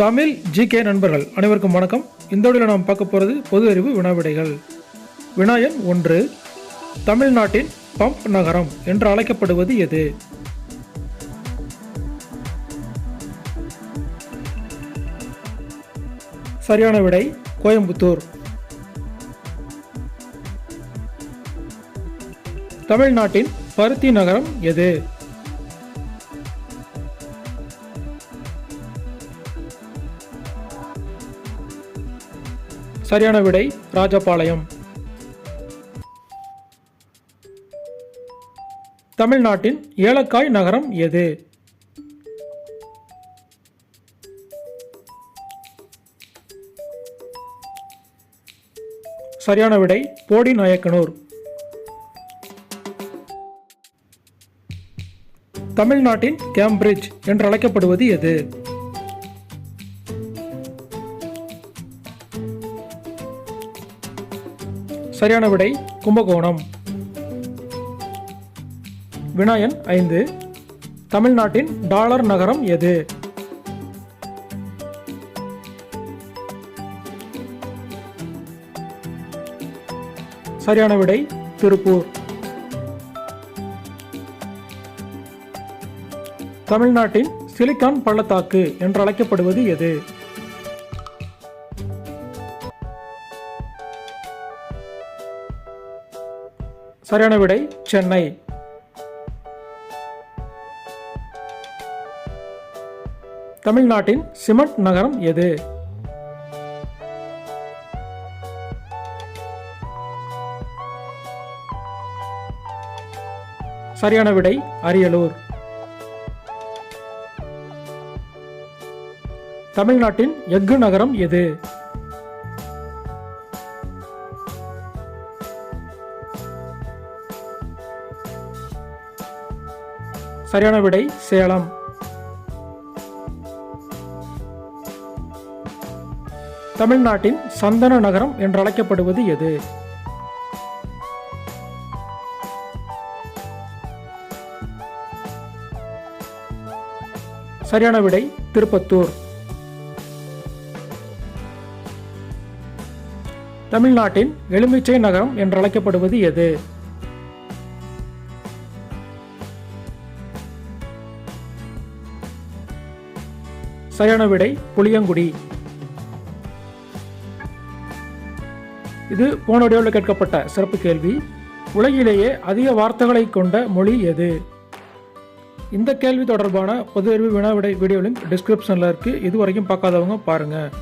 Tamil GK நண்பர்கள் அனைவருக்கும் வணக்கம். இந்த நாம் பார்க்க போகிறது பொது அறிவு வினாவிடைகள் வினாயன் ஒன்று. தமிழ்நாட்டின் பம்ப் நகரம் என்று அழைக்கப்படுவது எது? சரியான விடை கோயம்புத்தூர். தமிழ்நாட்டின் பருத்தி நகரம் எது? சரியான விடை ராஜபாளையம். தமிழ்நாட்டின் ஏலக்காய் நகரம் எது? சரியான விடை போடி நாயக்கனூர். தமிழ்நாட்டின் கேம்பிரிட்ஜ் என்று அழைக்கப்படுவது எது? சரியான விடை கும்பகோணம். வினாயன் ஐந்து. தமிழ்நாட்டின் டாலர் நகரம் எது? சரியான விடை திருப்பூர். தமிழ்நாட்டின் சிலிக்கான் பள்ளத்தாக்கு என்று அழைக்கப்படுவது எது? சரியான விடை சென்னை. தமிழ்நாட்டின் சிமெண்ட் நகரம் எது? சரியான விடை அரியலூர். தமிழ்நாட்டின் எஃகு நகரம் எது? சரியான விடை சேலம். தமிழ்நாட்டின் சந்தன நகரம் என்று அழைக்கப்படுவது எது? சரியான விடை திருப்பத்தூர். தமிழ்நாட்டின் எலுமிச்சை நகரம் என்று அழைக்கப்படுவது எது? சரியான விடை புளியங்குடி. இது போன வீடியோவில் கேட்கப்பட்ட சிறப்பு கேள்வி. உலகிலேயே அதிக வார்த்தைகளை கொண்ட மொழி எது? இந்த கேள்வி தொடர்பான பொது அறிவு வினா விடை வீடியோ லிங்க் டிஸ்கிரிப்ஷனில் இருக்குது இது வரைக்கும் பார்க்காதவங்க பாருங்கள்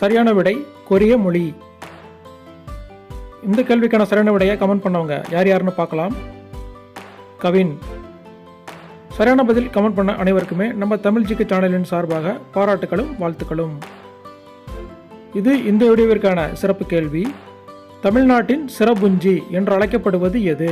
சரியான விடை கொரிய மொழி. இந்த கேள்விக்கான சரியான விடையை கமெண்ட் பண்ணவங்க யார் யாருன்னு பார்க்கலாம். கவின். சரியான பதில் கமெண்ட் பண்ண அனைவருக்குமே நம்ம தமிழ் ஜிக்கு சேனலின் சார்பாக பாராட்டுகளும் வாழ்த்துக்களும். இது இந்த வீடியோவிற்கான சிறப்பு கேள்வி. தமிழ்நாட்டின் சிறப்புஞ்சி என்று அழைக்கப்படுவது எது?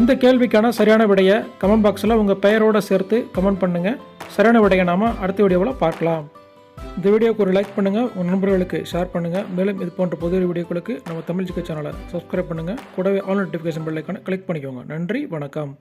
இந்த கேள்விக்கான சரியான விடையை கமெண்ட் பாக்ஸில் உங்கள் பெயரோடு சேர்த்து கமெண்ட் பண்ணுங்கள் சரியான விடையை நாம் அடுத்த வீடியோவில் பார்க்கலாம். இந்த வீடியோக்கு ஒரு லைக் பண்ணுங்கள் உங்கள் நண்பர்களுக்கு ஷேர் பண்ணுங்கள் மேலும் இது போன்ற பொது வீடியோக்களுக்கு நம்ம தமிழ் ஜிக்க சேனலை சப்ஸ்கிரைப் பண்ணுங்கள் கூடவே ஆல் நோட்டிஃபிகேஷன் பெல்லைக்கான கிளிக் பண்ணிக்கோங்க. நன்றி வணக்கம்.